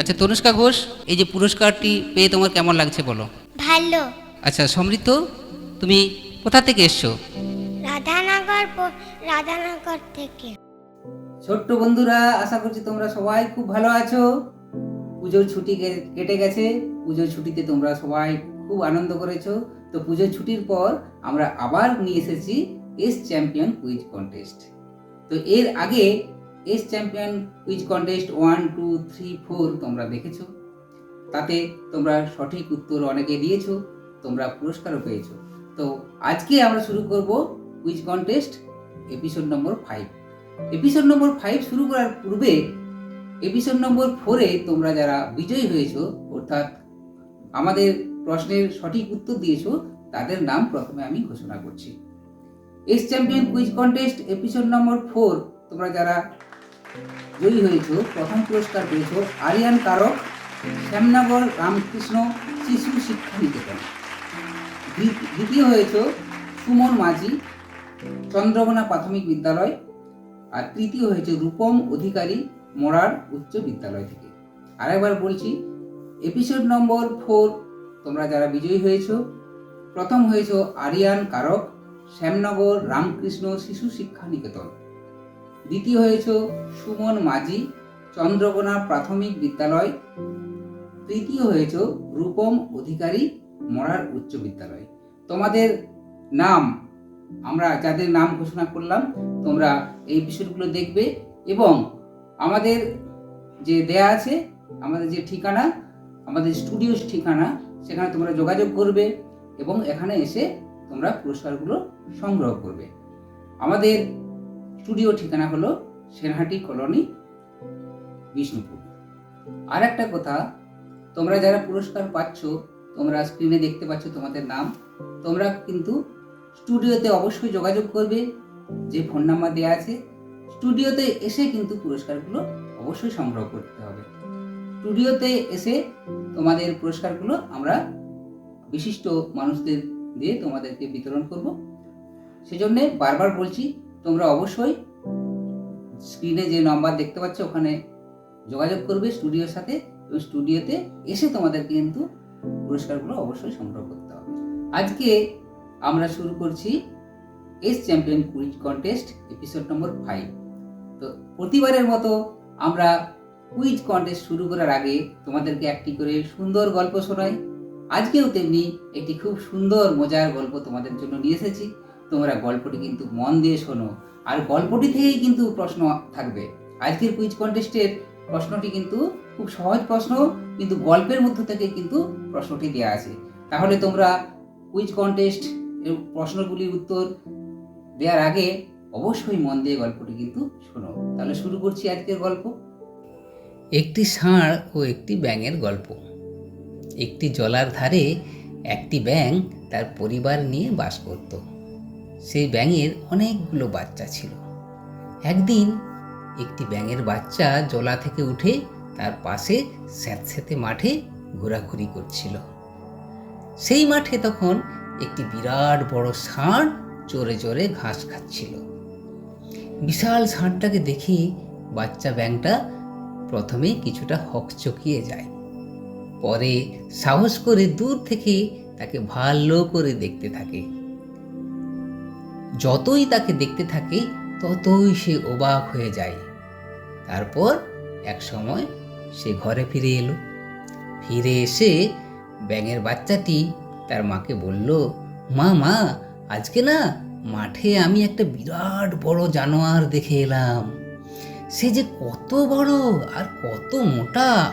আচ্ছা তনুষ্কা ঘোষ এই যে পুরস্কারটি পেয়ে তোমার কেমন লাগছে বলো? ভালো। আচ্ছা সমৃদ্ধ তুমি কোথা থেকে এসছো? রাধানগর রাধানগর থেকে। ছোট্ট বন্ধুরা আশা করছি তোমরা সবাই খুব ভালো আছো। পুজোর ছুটি কেটে গেছে। পুজোর ছুটিতে তোমরা সবাই খুব আনন্দ করেছ। তো পুজোর ছুটির পর আমরা আবার নিয়ে এসেছি এস চ্যাম্পিয়ন কুইজ কন্টেস্ট তো এর আগে ace champion quiz contest one two three four তোমরা দেখেছ। তাতে তোমরা সঠিক উত্তর অনেকে দিয়েছ, তোমরা পুরস্কারও পেয়েছ। তো আজকে আমরা শুরু করব quiz contest episode number five episode number five শুরু করার পূর্বে এপিসোড নম্বর ফোরে তোমরা যারা বিজয়ী হয়েছো, অর্থাৎ আমাদের প্রশ্নের সঠিক উত্তর দিয়েছ, তাদের নাম প্রথমে আমি ঘোষণা করছি। Ace champion quiz contest episode number four তোমরা যারা জয়ী হয়েছো। প্রথম পুরস্কার পেয়েছ আরিয়ান কারক শ্যামনগর রামকৃষ্ণ শিশু শিক্ষা নিকেতন। দ্বিতীয় হয়েছ সুমন মাঝি, চন্দ্রকোনা প্রাথমিক বিদ্যালয়। আর তৃতীয় হয়েছে রূপম অধিকারী মোরার উচ্চ বিদ্যালয় থেকে। আরেকবার বলছি এপিসোড নম্বর ফোর তোমরা যারা বিজয়ী হয়েছো, প্রথম হয়েছো আরিয়ান কারক শ্যামনগর রামকৃষ্ণ শিশু শিক্ষা নিকেতন। দ্বিতীয় হয়েছো সুমন মাঝি, চন্দ্রকোনা প্রাথমিক বিদ্যালয়। তৃতীয় হয়েছ রূপম অধিকারী, মরার উচ্চ বিদ্যালয়। তোমাদের নাম, আমরা যাদের নাম ঘোষণা করলাম, তোমরা এই বিষয়গুলো দেখবে এবং আমাদের যে দেয়া আছে, আমাদের যে ঠিকানা, আমাদের স্টুডিও ঠিকানা, সেখানে তোমরা যোগাযোগ করবে এবং এখানে এসে তোমরা পুরস্কারগুলো সংগ্রহ করবে। আমাদের স্টুডিও ঠিকানা হলো সেনহাটি কলোনি, বিষ্ণুপুর। আর একটা কথা, তোমরা যারা পুরস্কার পাচ্ছ, তোমরা স্ক্রিনে দেখতে পাচ্ছ তোমাদের নাম, তোমরা কিন্তু স্টুডিওতে অবশ্যই যোগাযোগ করবে, যে ফোন নাম্বার দেওয়া আছে, স্টুডিওতে এসে কিন্তু পুরস্কারগুলো অবশ্যই সংগ্রহ করতে হবে। স্টুডিওতে এসে তোমাদের পুরস্কারগুলো আমরা বিশিষ্ট মানুষদের দিয়ে তোমাদেরকে বিতরণ করব। সেজন্যে বারবার বলছি তোমরা অবশ্যই স্ক্রিনে যে নাম্বার দেখতে পাচ্ছ, ওখানে যোগাযোগ করবে স্টুডিওর সাথে এবং স্টুডিওতে এসে তোমাদেরকে কিন্তু পুরস্কারগুলো অবশ্যই সংগ্রহ করতে হবে। আজকে আমরা শুরু করছি ace champion quiz contest episode number five তো প্রতিবারের মতো আমরা কুইজ কন্টেস্ট শুরু করার আগে তোমাদেরকে একটি করে সুন্দর গল্প শোনাই। আজকেও তেমনি একটি খুব সুন্দর, মজার গল্প তোমাদের জন্য নিয়ে এসেছি। তোমরা গল্পটি কিন্তু মন দিয়ে শোনো। আর গল্পটি থেকেই কিন্তু প্রশ্ন থাকবে। আজকের কুইজ কন্টেস্টের প্রশ্নটি কিন্তু খুব সহজ প্রশ্ন, কিন্তু গল্পের মধ্য থেকে কিন্তু প্রশ্নটি দেওয়া আছে। তাহলে তোমরা কুইজ কন্টেস্ট এর প্রশ্নগুলির উত্তর দেওয়ার আগে অবশ্যই মন দিয়ে গল্পটি কিন্তু শোনো। তাহলে শুরু করছি আজকের গল্প। একটি ষাঁড় ও একটি ব্যাঙের গল্প। একটি জলার ধারে একটি ব্যাঙ তার পরিবার নিয়ে বাস করত। সেই ব্যাঙের অনেকগুলো বাচ্চা ছিল। একদিন একটি ব্যাঙের বাচ্চা জলা থেকে উঠে তার পাশে স্যাঁতস্যাঁতে মাঠে ঘোরাঘুরি করছিল। সেই মাঠে তখন একটি বিরাট বড় ষাঁড় চড়ে চড়ে ঘাস খাচ্ছিল। বিশাল ষাঁড়টাকে দেখে বাচ্চা ব্যাঙটা প্রথমে কিছুটা হকচকিয়ে যায়। পরে সাহস করে দূর থেকে তাকে ভালো করে দেখতে থাকে। যতই তাকে দেখতে থাকে, ততই সে অবাক হয়ে যায়। তারপর এক সময় সে ঘরে ফিরে এলো। ফিরে এসে ব্যাঙের বাচ্চাটি তার মাকে বলল, মা মা, আজকে না মাঠে আমি একটা বিরাট বড় জানোয়ার দেখে এলাম। সে যে কত বড় আর কত মোটা,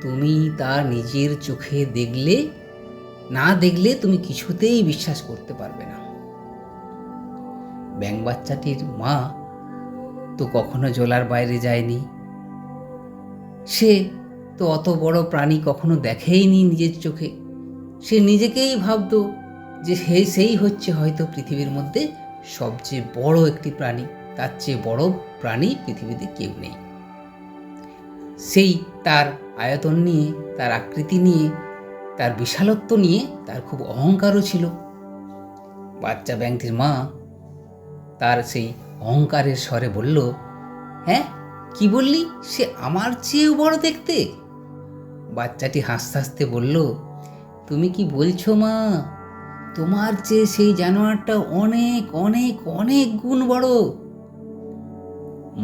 তুমি তার নিজের চোখে দেখলে, না দেখলে তুমি কিছুতেই বিশ্বাস করতে পারবে না। ব্যাং বাচ্চাটির মা তো কখনো জোলার বাইরে যায়নি। সে তো অত বড় প্রাণী কখনো দেখেইনি নিজের চোখে। সে নিজেকেই ভাবতো যে হে সেই হচ্ছে হয়তো পৃথিবীর মধ্যে সবচেয়ে বড় একটি প্রাণী, তার চেয়ে বড় প্রাণী পৃথিবীতে কেউ নেই। সেই তার আয়তন নিয়ে, তার আকৃতি নিয়ে, তার বিশালত্ব নিয়ে তার খুব অহংকারও ছিল। বাচ্চা ব্যাংকটির মা তার সেই অহংকারের স্বরে বলল হ্যাঁ কি বললি? সে আমার চেয়েও বড় দেখতে? বাচ্চাটি হাসতে হাসতে বলল, তুমি কি বলছো মা? তোমার চেয়ে সেই জানোয়ারটা অনেক অনেক অনেক গুণ বড়।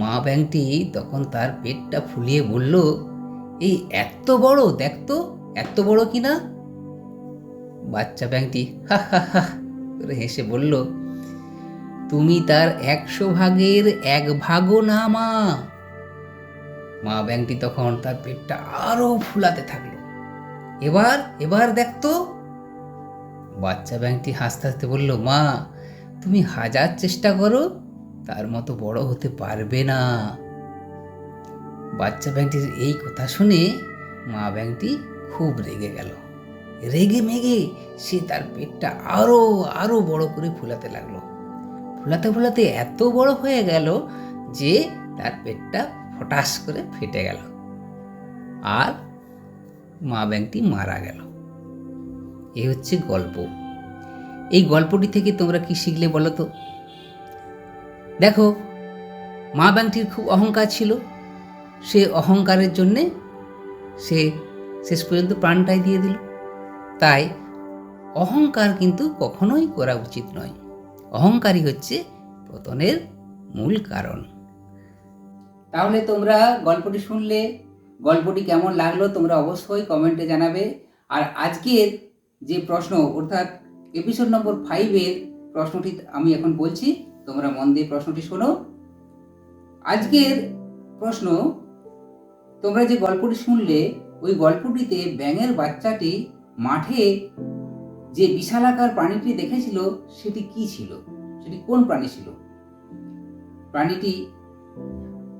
মা ব্যাংকটি তখন তার পেটটা ফুলিয়ে বলল, এই এত বড় দেখতো এত বড় কি না বাচ্চা ব্যাংকটি হা হা হা, করে হেসে বলল তুমি তার একশো ভাগের এক ভাগও না, মা। মা ব্যাংকটি তখন তার পেটটা আরও ফুলাতে থাকল। এবার এবার দেখতো বাচ্চা ব্যাংকটি হাসতে হাসতে বলল, মা, তুমি হাজার চেষ্টা করো, তার মতো বড় হতে পারবে না। বাচ্চা ব্যাংকটির এই কথা শুনে মা ব্যাংকটি খুব রেগে গেল। রেগে মেগে সে তার পেটটা আরও আরও বড় করে ফুলাতে লাগল। ফুলাতে ফুলাতে এত বড় হয়ে গেল যে তার পেটটা ফটাস করে ফেটে গেল। আর মা ব্যাংকটি মারা গেল। এই হচ্ছে গল্প। এই গল্পটি থেকে তোমরা কি শিখলে বলো তো? দেখো, মা ব্যাংকটির খুব অহংকার ছিল। সে অহংকারের জন্যে সে শেষ পর্যন্ত প্রাণটাই দিয়ে দিল। তাই অহংকার কিন্তু কখনোই করা উচিত নয়। অহংকারই হচ্ছে পতনের মূল কারণ। তাহলে তোমরা গল্পটি শুনলে, গল্পটি কেমন লাগল তোমরা অবশ্যই কমেন্টে জানাবে। আর আজকের যে প্রশ্ন, অর্থাৎ এপিসোড নম্বর ফাইভের প্রশ্নটি আমি এখন বলছি, তোমরা মন দিয়ে প্রশ্নটি শোনো। আজকের প্রশ্ন, তোমরা যে গল্পটি শুনলে, ওই গল্পটিতে ব্যাঙের বাচ্চাটি মাঠে যে বিশালাকার প্রাণীটি দেখেছিল, সেটি কি ছিল? সেটি কোন প্রাণী ছিল? প্রাণীটি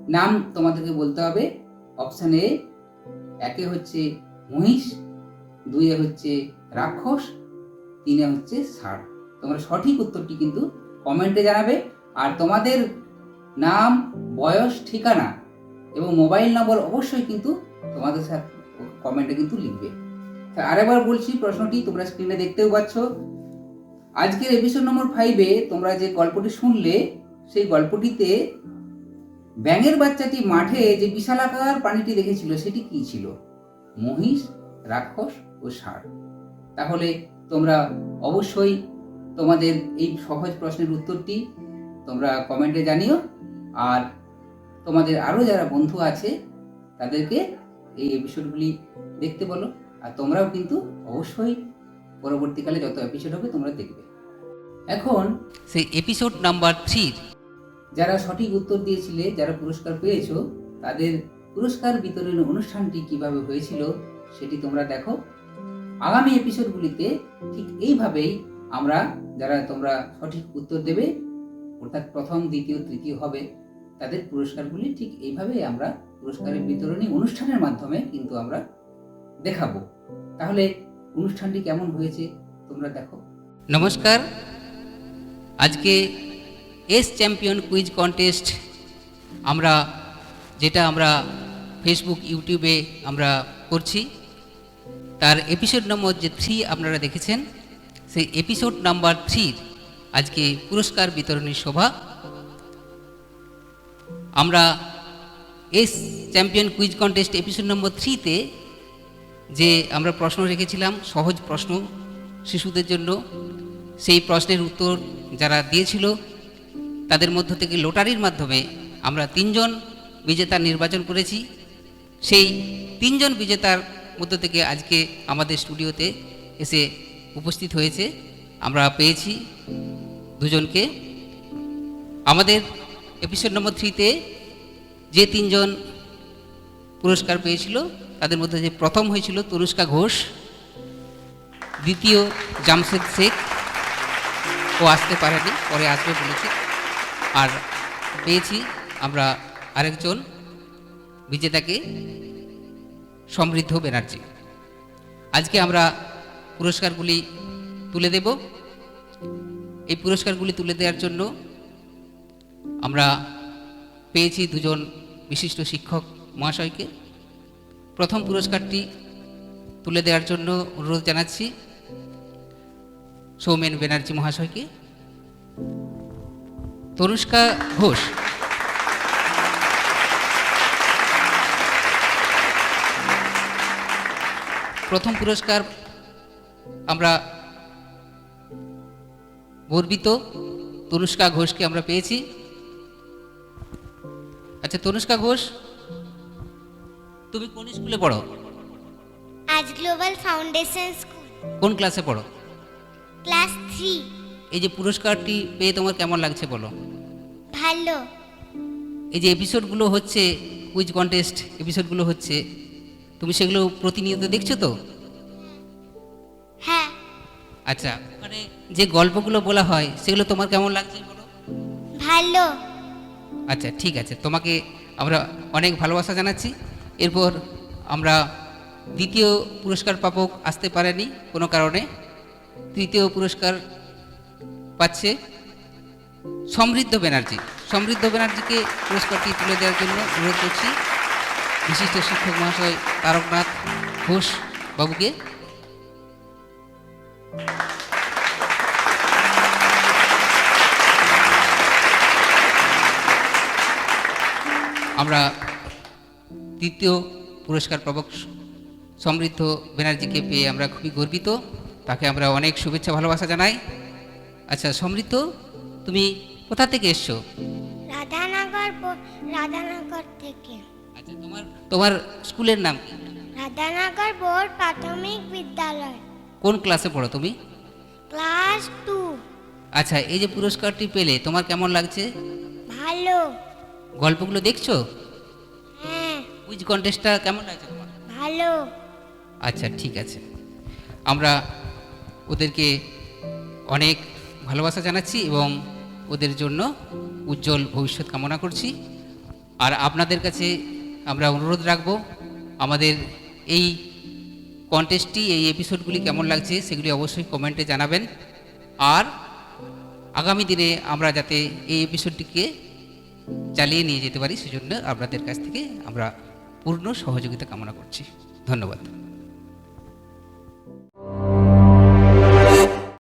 নাম তোমাদেরকে বলতে হবে। অপশান এ একে হচ্ছে মহিষ দুইয়ে হচ্ছে রাক্ষস, তিনে হচ্ছে ষাঁড়। তোমরা সঠিক উত্তরটি কিন্তু কমেন্টে জানাবে। আর তোমাদের নাম, বয়স, ঠিকানা এবং মোবাইল নম্বর অবশ্যই কিন্তু তোমাদের সাথে কমেন্টে কিন্তু লিখবে। আরেকবার বলছি, প্রশ্নটি তোমরা স্ক্রিনে দেখতেও পাচ্ছ। আজকের এপিসোড নম্বর ফাইভে তোমরা যে গল্পটি শুনলে, সেই গল্পটিতে ব্যাঙের বাচ্চাটি মাঠে যে বিশালাকার প্রাণীটি দেখেছিল, সেটি কি ছিল? মহিষ, রাক্ষস ও ষাঁড়। তাহলে তোমরা অবশ্যই তোমাদের এই সহজ প্রশ্নের উত্তরটি তোমরা কমেন্টে জানিও। আর তোমাদের আরও যারা বন্ধু আছে, তাদেরকে এই এপিসোডগুলি দেখতে বলো। আর তোমরাও কিন্তু অবশ্যই পরবর্তীকালে যত এপিসোড হবে তোমরা দেখবে। এখন সেই এপিসোড নাম্বার থ্রির যারা সঠিক উত্তর দিয়েছিলে যারা পুরস্কার পেয়েছ তাদের পুরস্কার বিতরণ অনুষ্ঠানটি কীভাবে হয়েছিল সেটি তোমরা দেখো। আগামী এপিসোডগুলিতে ঠিক এইভাবেই আমরা যারা তোমরা সঠিক উত্তর দেবে অর্থাৎ প্রথম দ্বিতীয় তৃতীয় হবে তাদের পুরস্কারগুলি ঠিক এইভাবেই আমরা পুরস্কারের বিতরণী অনুষ্ঠানের মাধ্যমে কিন্তু আমরা দেখাবো। তাহলে অনুষ্ঠানটি কেমন হয়েছে তোমরা দেখো। নমস্কার। আজকে এস চ্যাম্পিয়ন কুইজ কন্টেস্ট আমরা, যেটা আমরা ফেসবুক ইউটিউবে আমরা করছি। তার এপিসোড নম্বর যে থ্রি আপনারা দেখেছেন, সেই এপিসোড নাম্বার থ্রির আজকে পুরস্কার বিতরণী সভা। আমরা ace champion quiz contest episode number থ্রিতে যে আমরা প্রশ্ন রেখেছিলাম, সহজ প্রশ্ন শিশুদের জন্য। সেই প্রশ্নের উত্তর যারা দিয়েছিল, তাদের মধ্য থেকে লোটারির মাধ্যমে আমরা তিনজন বিজেতা নির্বাচন করেছি। সেই তিনজন বিজেতার মধ্য থেকে আজকে আমাদের স্টুডিওতে এসে উপস্থিত হয়েছে। আমরা পেয়েছি দুজনকে। আমাদের এপিসোড নম্বর থ্রিতে যে তিনজন পুরস্কার পেয়েছিল তাদের মধ্যে যে প্রথম হয়েছিল তরুষ্কা ঘোষ, দ্বিতীয় জামশেদ শেখ। ও আসতে পারেনি, পরে আসবে বলেছে। আর পেয়েছি আমরা আরেকজন বিজেতাকে, সমৃদ্ধ ব্যানার্জি। আজকে আমরা পুরস্কারগুলি তুলে দেব। এই পুরস্কারগুলি তুলে দেওয়ার জন্য আমরা পেয়েছি দুজন বিশিষ্ট শিক্ষক মহাশয়কে। প্রথম পুরস্কারটি তুলে দেওয়ার জন্য অনুরোধ জানাচ্ছি সৌমেন ব্যানার্জি মহাশয়কে। তরুষ্কা ঘোষ। প্রথম পুরস্কার আমরা গর্বিত। তনুষ্কা ঘোষকে আমরা পেয়েছি। আচ্ছা তনুষ্কা ঘোষ তুমি কোন স্কুলে পড়ো? আজ গ্লোবাল ফাউন্ডেশন স্কুল। কোন ক্লাসে পড়ো? Class three. এই যে পুরস্কারটি পেয়ে তোমার কেমন লাগছে বলো? ভালো। এই যে এপিসোডগুলো হচ্ছে কুইজ কন্টেস্ট এপিসোডগুলো হচ্ছে তুমি সেগুলো প্রতিনিয়ত দেখছ তো? হ্যাঁ। আচ্ছা মানে যে গল্পগুলো বলা হয় সেগুলো তোমার কেমন লাগছে বলো? ভালো। আচ্ছা ঠিক আছে। তোমাকে আমরা অনেক ভালোবাসা জানাচ্ছি। এরপর আমরা দ্বিতীয় পুরস্কার প্রাপক আসতে পারেনি কোনো কারণে। তৃতীয় পুরস্কার পাচ্ছে সমৃদ্ধ ব্যানার্জি। সমৃদ্ধ ব্যানার্জিকে পুরস্কারটি তুলে দেওয়ার জন্য অনুরোধ করছি। বিশিষ্ট শিক্ষক মহাশয় তারকনাথ ঘোষ বাবুকে। আমরা তৃতীয় পুরস্কার প্রাপক সমৃদ্ধ ব্যানার্জিকে পেয়ে আমরা খুবই গর্বিত। তাকে আমরা অনেক শুভেচ্ছা ভালোবাসা জানাই। আচ্ছা সমৃদ্ধ তুমি কোথা থেকে এসছো? রাধানগর রাধানগর থেকে। আচ্ছা তোমার তোমার স্কুলের নাম কি? রাধানগর বোর্ড প্রাথমিক বিদ্যালয়। কোন ক্লাসে পড়ো তুমি? Class two. আচ্ছা এই যে পুরস্কারটি পেলে তোমার কেমন লাগছে? ভালো। গল্পগুলো দেখছ? কুইজ কন্টেস্টটা কেমন লাগছে তোমার? ভালো। আচ্ছা ঠিক আছে। আমরা ওদেরকে অনেক ভালোবাসা জানাচ্ছি এবং ওদের জন্য উজ্জ্বল ভবিষ্যৎ কামনা করছি। আর আপনাদের কাছে আমরা অনুরোধ রাখব আমাদের এই কন্টেস্টটি এই এপিসোডগুলি কেমন লাগছে সেগুলি অবশ্যই কমেন্টে জানাবেন। আর আগামী দিনে আমরা যাতে এই এপিসোডটিকে চালিয়ে নিয়ে যেতে পারি সেজন্য আপনাদের কাছ থেকে আমরা পূর্ণ সহযোগিতা কামনা করছি। ধন্যবাদ।